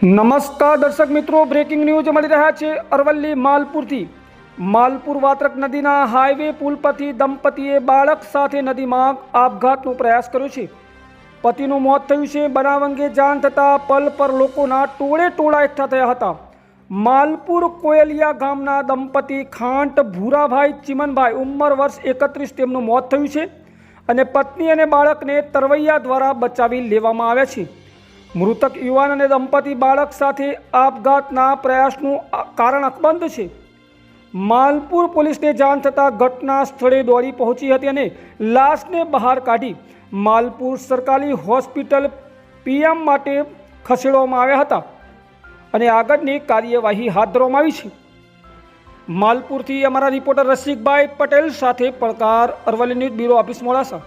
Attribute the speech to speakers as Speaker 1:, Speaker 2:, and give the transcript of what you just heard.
Speaker 1: નમસ્કાર દર્શક મિત્રો બ્રેકિંગ ન્યૂઝ મળી રહ્યા છે અરવલ્લી માલપુરથી. માલપુર વાત્રક નદીના હાઈવે પુલ પરથી દંપતીએ બાળક સાથે નદીમાં આપઘાતનો પ્રયાસ કર્યો છે. પતિનું મોત થયું છે. બનાવ અંગે જાણ થતાં પલ પર લોકોના ટોળે ટોળા એકઠા થયા હતા. માલપુર કોયલિયા ગામના દંપતી ખાંટ ભૂરાભાઈ ચિમનભાઈ ઉંમર વર્ષ એકત્રીસ તેમનું મોત થયું છે અને પત્ની અને બાળકને તરવૈયા દ્વારા બચાવી લેવામાં આવ્યા છે. મૃતક યુવાન અને દંપતી બાળક સાથે આપઘાતના પ્રયાસનું કારણ અકબંધ છે. માલપુર પોલીસને જાણ થતાં ઘટના સ્થળે દોડી પહોંચી હતી અને લાશને બહાર કાઢી માલપુર સરકારી હોસ્પિટલ પીએમ માટે ખસેડવામાં આવ્યા હતા અને આગળની કાર્યવાહી હાથ ધરવામાં આવી છે. માલપુરથી અમારા રિપોર્ટર રસિકભાઈ પટેલ સાથે પડકાર Aravalli news bureau office Modasa.